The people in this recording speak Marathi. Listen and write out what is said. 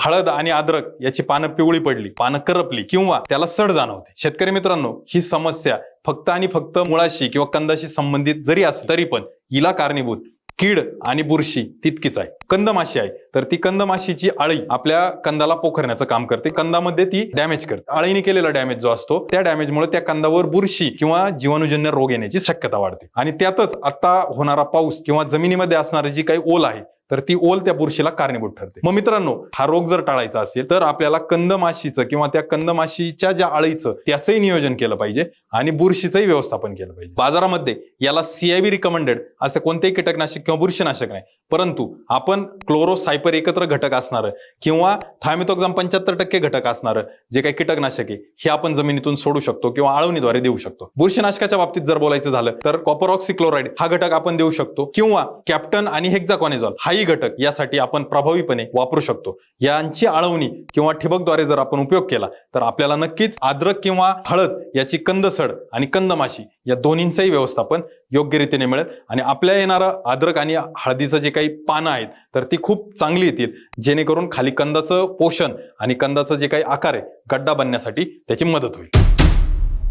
हळद आणि अद्रक याची पानं पिवळी पडली पानं करपली किंवा त्याला सड जाणवते. शेतकरी मित्रांनो ही समस्या फक्त आणि फक्त मुळाशी किंवा कंदाशी संबंधित जरी असली तरी पण हिला कारणीभूत. कीड आणि बुरशी तितकीच आहे. कंदमाशी आहे. तर ती कंदमाशीची अळी आपल्या कंदाला पोखरण्याचं काम करते. कंदामध्ये ती डॅमेज करते. अळीने केलेला डॅमेज जो असतो त्या डॅमेजमुळे त्या कंदावर बुरशी किंवा जीवाणूजन्य रोग येण्याची शक्यता वाढते. आणि त्यातच आता होणारा पाऊस किंवा जमिनीमध्ये असणारी जी काही ओल आहे तर ती ओल त्या बुरशीला कारणीभूत ठरते. मग मित्रांनो हा रोग जर टाळायचा असेल तर आपल्याला कंदमाशीचं किंवा त्या कंदमाशीच्या ज्या अळीचं त्याचंही नियोजन केलं पाहिजे आणि बुरशीचंही व्यवस्थापन केलं पाहिजे. बाजारामध्ये याला सीआयबी रिकमेंडेड असं कोणतेही कीटकनाशक किंवा बुरशीनाशक नाही. परंतु आपण क्लोरोसायपर एकत्र घटक असणारं किंवा थायमेथोक्झाम पंच्याहत्तर टक्के घटक असणारं जे काही कीटकनाशके हे आपण जमिनीतून सोडू शकतो किंवा आळवणीद्वारे देऊ शकतो. बुरशीनाशकाच्या बाबतीत जर बोलायचं झालं तर कॉपर ऑक्सिक्लोराईड हा घटक आपण देऊ शकतो किंवा कॅप्टन आणि हेक्झाकॉनेझॉल हाही घटक यासाठी आपण प्रभावीपणे वापरू शकतो. यांची आळवणी किंवा ठिबकद्वारे जर आपण उपयोग केला तर आपल्याला नक्कीच आद्रक किंवा हळद याची कंदसड आणि कंदमाशी या दोन्हींचंही व्यवस्थापन योग्य रीतीने मिळेल. आणि आपल्या येणारं अद्रक आणि हळदीचं जे काही पानं आहेत तर ती खूप चांगली येतील. जेणेकरून खाली कंदाचं पोषण आणि कंदाचं जे काही आकार आहे गड्डा बनण्यासाठी त्याची मदत होईल.